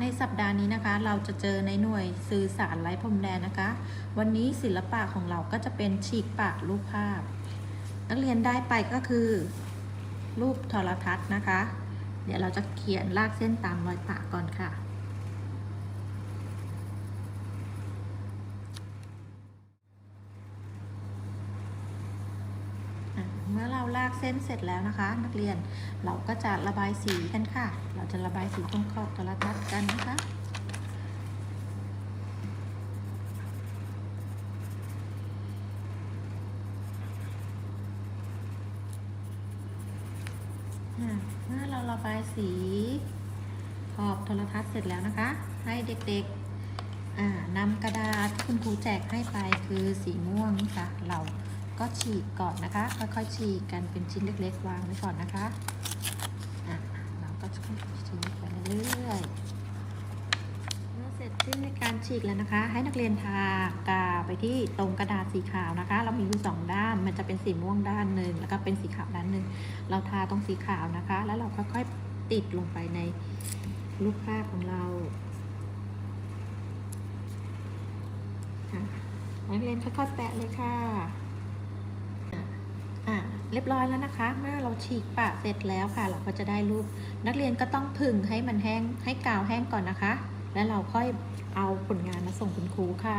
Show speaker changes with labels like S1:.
S1: ในสัปดาห์นี้นะคะ เราจะเจอในหน่วยสื่อสารไร้พรมแดนนะคะ วันนี้ศิลปะของเราก็จะเป็นฉีกปากรูปภาพ นักเรียนได้ไปก็คือ รูปโทรทัศน์นะคะ เดี๋ยวเราจะเขียนลากเส้นตามรอยปากก่อนค่ะ เมื่อเราลากเส้นเสร็จแล้วนะคะ นักเรียนเราก็จะระบายสีกันค่ะ เราจะระบายสีตรงขอบโทรทัศน์กันนะคะเมื่อเราระบายสีขอบโทรทัศน์เสร็จแล้วนะคะ ให้เด็กๆนำกระดาษที่คุณครูแจกให้ไปคือสีม่วงค่ะเรา ก็ฉีกก่อนนะคะ ค่อยๆฉีกกันเป็นชิ้นเล็ก ๆ วางไว้ก่อนนะคะอะเราก็ค่อยๆฉีกไปเรื่อยๆเมื่อเสร็จสิ้นในการฉีกแล้วนะคะ ให้นักเรียนทากาไปที่ตรงกระดาษสีขาวนะคะ เรามีอยู่สองด้าน มันจะเป็นสีม่วงด้านหนึ่งแล้วก็เป็นสีขาวด้านหนึ่งเราทาตรงสีขาวนะคะ แล้วเราค่อยๆติดลงไปในรูปภาพของเราค่ะนักเรียนค่อยๆแปะเลยค่ะ เรียบร้อยแล้วนะคะ เมื่อเราฉีกปะเสร็จแล้วค่ะ เราก็จะได้รูป นักเรียนก็ต้องผึ่งให้มันแห้งให้กาวแห้งก่อนนะคะ แล้วเราค่อยเอาผลงานมาส่งคุณครูค่ะ